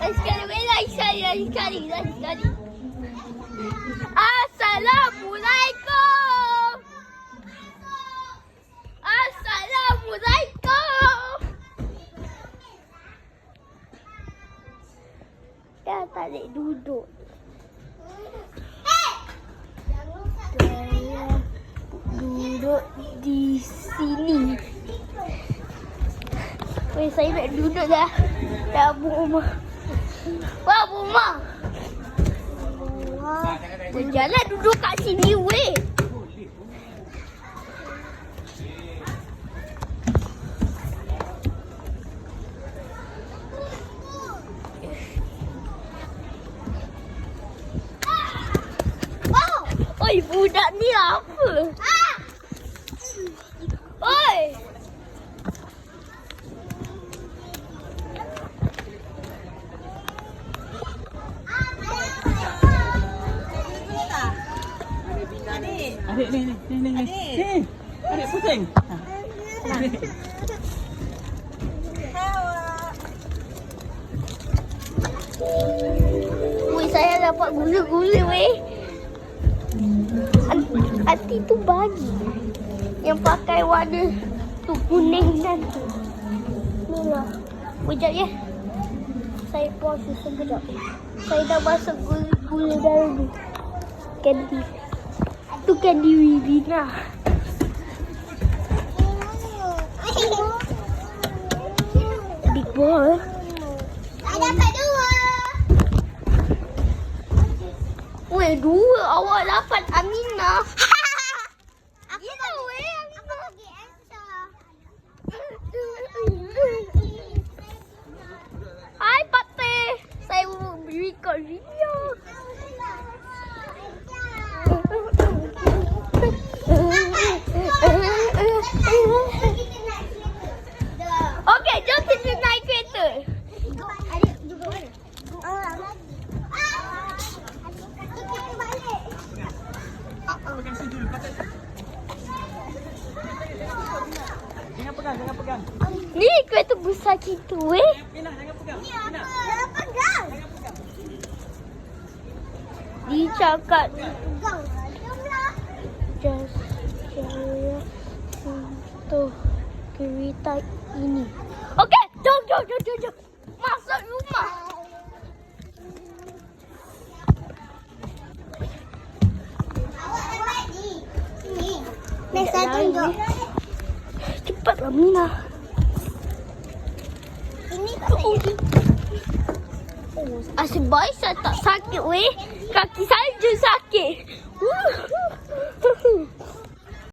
Lagi sekali, lagi sekali, lagi sekali, lagi sekali. Assalamualaikum. Assalamualaikum. Dah tak boleh duduk. Duduk di sini. Weh, saya nak duduk dah. Dah Umar. Wah. Wah, Jangan duduk kat sini, weh. Oi, budak ni apa? Oi! Adik ni ni ni ni. ni. Ni. Adik pusing. Ha. Adik. Saya dapat gula-gula, weh. Aunty tu bagi. Yang pakai warna tu kuning dan tu. Ni lah. Sekejap ya. Saya pause sekejap. Saya dah masuk gula-gula dalam ni. Candy. Tu candy Wibina. Big ball. Ada dapat dua. Weh, dua awak dapat Jangan pegang, jangan pegang. Ni kereta besar kita weh. Pinah, jangan pegang. Ni apa? Jangan pegang. Dicakap Pegang. Jomlah. just saya untuk kereta ini. Okey, jom jom jom jom jom. Masuk rumah. Awak dah ready. Sini. Nek saya tunjuk. Cepatlah Mina. Ini saya. Asyik baik saya tak sakit weh. Kaki saya je sakit.